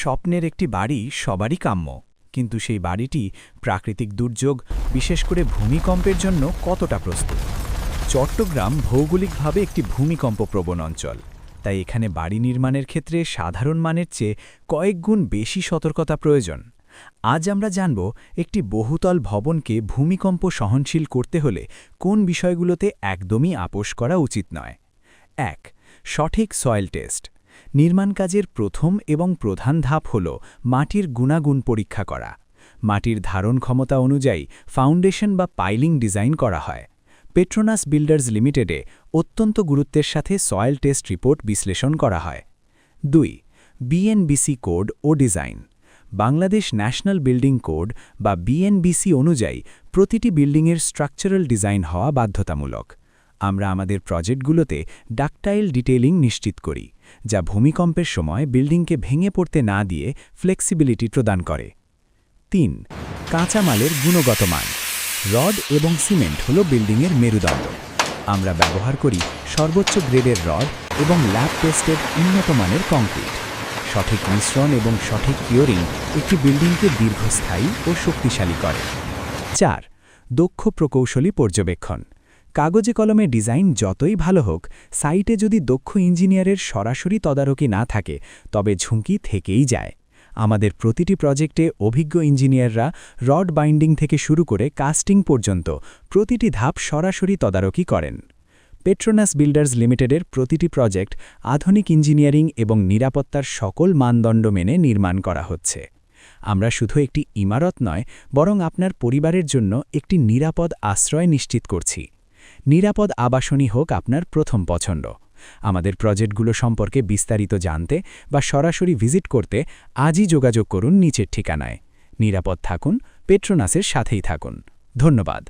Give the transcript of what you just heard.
স্বপ্নের একটি বাড়ি সবারই কাম্য। কিন্তু সেই বাড়িটি প্রাকৃতিক দুর্যোগ, বিশেষ করে ভূমিকম্পের জন্য কতটা প্রস্তুত? চট্টগ্রাম ভৌগোলিকভাবে একটি ভূমিকম্প প্রবণ অঞ্চল। তাই এখানে বাড়ি নির্মাণের ক্ষেত্রে সাধারণ মানের চেয়ে কয়েক গুণ বেশি সতর্কতা প্রয়োজন। আজ আমরা জানব একটি বহুতল ভবনকে ভূমিকম্প সহনশীল করতে হলে কোন বিষয়গুলোতে একদমই আপোষ করা উচিত নয়। এক, সঠিক সয়েল টেস্ট। নির্মাণ কাজের প্রথম এবং প্রধান ধাপ হল মাটির গুণাগুণ পরীক্ষা করা। মাটির ধারণ ক্ষমতা অনুযায়ী ফাউন্ডেশন বা পাইলিং ডিজাইন করা হয়। পেট্রোনাস বিল্ডার্স লিমিটেডে অত্যন্ত গুরুত্বের সাথে সয়েল টেস্ট রিপোর্ট বিশ্লেষণ করা হয়। দুই বিএনবিসি কোড ও design. Bangladesh national building code বা বিএনবিসি অনুযায়ী প্রতিটি বিল্ডিংয়ের স্ট্রাকচারাল ডিজাইন হওয়া বাধ্যতামূলক। আমরা আমাদের প্রজেক্টগুলোতে ডাকটাইল ডিটেইলিং নিশ্চিত করি, যা ভূমিকম্পের সময় বিল্ডিংকে ভেঙে পড়তে না দিয়ে ফ্লেক্সিবিলিটি প্রদান করে। তিন, কাঁচামালের গুণগত মান। রড এবং সিমেন্ট হল বিল্ডিংয়ের মেরুদণ্ড। আমরা ব্যবহার করি সর্বোচ্চ গ্রেডের রড এবং ল্যাব টেস্টের উন্নত মানের কংক্রিট। সঠিক মিশ্রণ এবং সঠিক কিওরিং একটি বিল্ডিংকে দীর্ঘস্থায়ী ও শক্তিশালী করে। চার, দক্ষ প্রকৌশলী পর্যবেক্ষণ। কাগজে কলমে ডিজাইন যতই ভালো হোক, সাইটে যদি দক্ষ ইঞ্জিনিয়ারের সরাসরি তদারকি না থাকে, তবে ঝুঁকি থেকেই যায়। আমাদের প্রতিটি প্রজেক্টে অভিজ্ঞ ইঞ্জিনিয়াররা রড বাইন্ডিং থেকে শুরু করে কাস্টিং পর্যন্ত প্রতিটি ধাপ সরাসরি তদারকি করেন। পেট্রোনাস বিল্ডার্স লিমিটেডের প্রতিটি প্রজেক্ট আধুনিক ইঞ্জিনিয়ারিং এবং নিরাপত্তার সকল মানদণ্ড মেনে নির্মাণ করা হচ্ছে। আমরা শুধু একটি ইমারত নয়, বরং আপনার পরিবারের জন্য একটি নিরাপদ আশ্রয় নিশ্চিত করছি। নিরাপদ আবাসনই হোক আপনার প্রথম পছন্দ। আমাদের প্রজেক্টগুলো সম্পর্কে বিস্তারিত জানতে বা সরাসরি ভিজিট করতে আজই যোগাযোগ করুন নিচের ঠিকানায়। নিরাপদ থাকুন, পেট্রোনাসের সাথেই থাকুন। ধন্যবাদ।